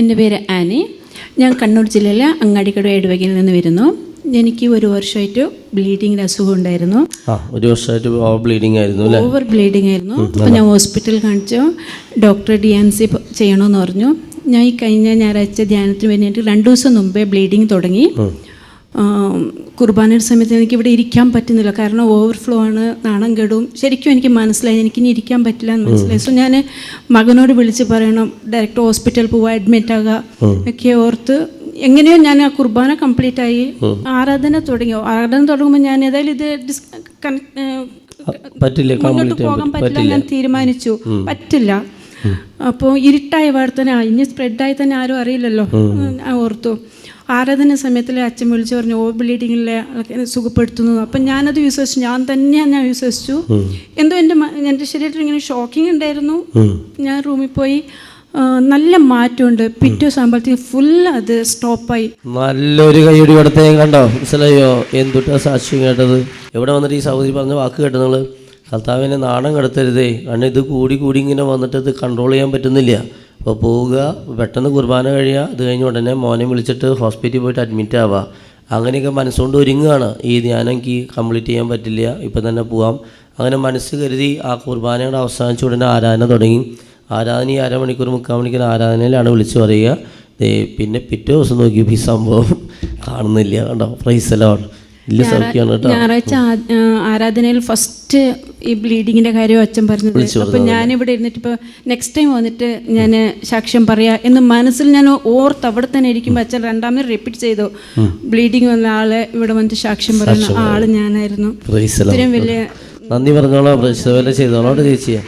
എന്റെ പേര് ആനി. ഞാൻ കണ്ണൂർ ജില്ലയിലെ അങ്ങാടിക്കട ഇടവകയിൽ നിന്ന് വരുന്നു. എനിക്ക് ഒരു വർഷമായിട്ട് ബ്ലീഡിങ്ങിന്റെ അസുഖം ഉണ്ടായിരുന്നു. ഒരു വർഷമായിട്ട് ഓവർ ബ്ലീഡിംഗ് ആയിരുന്നു ഓവർ ബ്ലീഡിംഗ് ആയിരുന്നു. അപ്പോൾ ഞാൻ ഹോസ്പിറ്റൽ കാണിച്ചു. ഡോക്ടർ ഡി എൻ സി ചെയ്യണമെന്ന് പറഞ്ഞു. ഞാൻ ഈ കഴിഞ്ഞ ഞായറാഴ്ച ധ്യാനത്തിന് വേണ്ടിയിട്ട് രണ്ട് ദിവസം മുമ്പേ ബ്ലീഡിങ് തുടങ്ങി. കുർബാനയുടെ സമയത്ത് എനിക്ക് ഇവിടെ ഇരിക്കാൻ പറ്റുന്നില്ല. കാരണം ഓവർഫ്ലോ ആണ് നാണം കെടും. ശരിക്കും എനിക്ക് മനസ്സിലായി എനിക്കിനി ഇരിക്കാൻ പറ്റില്ല എന്ന് മനസ്സിലായി. സോ ഞാൻ മകനോട് വിളിച്ച് പറയണം ഡയറക്റ്റ് ഹോസ്പിറ്റലിൽ പോവുക അഡ്മിറ്റ് ആകുക ഒക്കെ ഓർത്ത് എങ്ങനെയോ ഞാൻ ആ കുർബാന കംപ്ലീറ്റ് ആയി. ആരാധന തുടങ്ങി. ആരാധന തുടങ്ങുമ്പോൾ ഞാൻ ഏതായാലും ഇത് പറ്റില്ല മുന്നോട്ട് പോകാൻ പറ്റില്ല ഞാൻ തീരുമാനിച്ചു. പറ്റില്ല. അപ്പോൾ ഇരുട്ടായ വാർത്തനാ ഇനി സ്പ്രെഡായി തന്നെ ആരും അറിയില്ലല്ലോ. ഓർത്തു. ആരാധന സമയത്തിൽ അച്ഛൻ വിളിച്ചു പറഞ്ഞു ഓ ബ്ലീഡിങ്ങിലെ സുഖപ്പെടുത്തുന്നു. അപ്പം ഞാനത് വിശ്വസിച്ചു. ഞാൻ തന്നെയാണ് ഞാൻ വിശ്വസിച്ചു. എന്തോ എന്റെ എന്റെ ശരീരത്തിൽ ഇങ്ങനെ ഷോക്കിംഗ് ഉണ്ടായിരുന്നു. ഞാൻ റൂമിൽ പോയി നല്ല മാറ്റമുണ്ട്. പിറ്റേ സാമ്പത്തിക ഫുൾ അത് സ്റ്റോപ്പായി നല്ലൊരു കൈയടി കൊടുത്തേ കണ്ടോ? മനസ്സിലായോ? എന്തുട്ടാ സാക്ഷ്യം കേട്ടത്? എവിടെ വന്നിട്ട് ഈ സൗദി പറഞ്ഞ വാക്ക് കേട്ടോ നിങ്ങൾ കർത്താവിനെ നാണം കടത്തരുതേ. കാരണം ഇത് കൂടി കൂടി ഇങ്ങനെ വന്നിട്ട് ഇത് കൺട്രോൾ ചെയ്യാൻ പറ്റുന്നില്ല. അപ്പോൾ പോവുക പെട്ടെന്ന് കുർബാന കഴിയുക അത് കഴിഞ്ഞ് ഉടനെ മോനെ വിളിച്ചിട്ട് ഹോസ്പിറ്റലിൽ പോയിട്ട് അഡ്മിറ്റ് ആവുക. അങ്ങനെയൊക്കെ മനസ്സുകൊണ്ട് ഒരുങ്ങുകയാണ്. ഈ ധ്യാനം എനിക്ക് കംപ്ലീറ്റ് ചെയ്യാൻ പറ്റില്ല ഇപ്പം തന്നെ പോവാം. അങ്ങനെ മനസ്സ് കരുതി ആ കുർബാനയുടെ അവസാനിച്ച ഉടനെ ആരാധന തുടങ്ങി. ആരാധന ഈ അരമണിക്കൂർ മുക്കാൽ മണിക്കൂർ ആരാധനയിലാണ് വിളിച്ചു പറയുക. പിന്നെ പിറ്റേ ദിവസം നോക്കിയപ്പോൾ ഈ സംഭവം കാണുന്നില്ല കണ്ടോ? പ്രൈസ് എല്ലാം സൗഖ്യമാണ് കേട്ടോ ഞായറാഴ്ച ആരാധനയിൽ ഫസ്റ്റ് ഈ ബ്ലീഡിങ്ങിന്റെ കാര്യം അച്ഛൻ പറഞ്ഞത്. അപ്പൊ ഞാനിവിടെ ഇരുന്നിട്ട് ഇപ്പൊ നെക്സ്റ്റ് ടൈം വന്നിട്ട് ഞാൻ സാക്ഷ്യം പറയാ എന്ന് മനസ്സിൽ ഞാൻ ഓർത്ത് അവിടെ തന്നെ ഇരിക്കുമ്പോൾ അച്ഛൻ രണ്ടാമത് റിപ്പീറ്റ് ചെയ്തു. ബ്ലീഡിങ് വന്ന ആൾ ഇവിടെ വന്നിട്ട് സാക്ഷ്യം പറയുന്ന ആൾ ഞാനായിരുന്നു. ഇത്രയും വലിയ നന്ദി പറഞ്ഞോളാം. ചെയ്തോളാം ചേച്ചിയാ.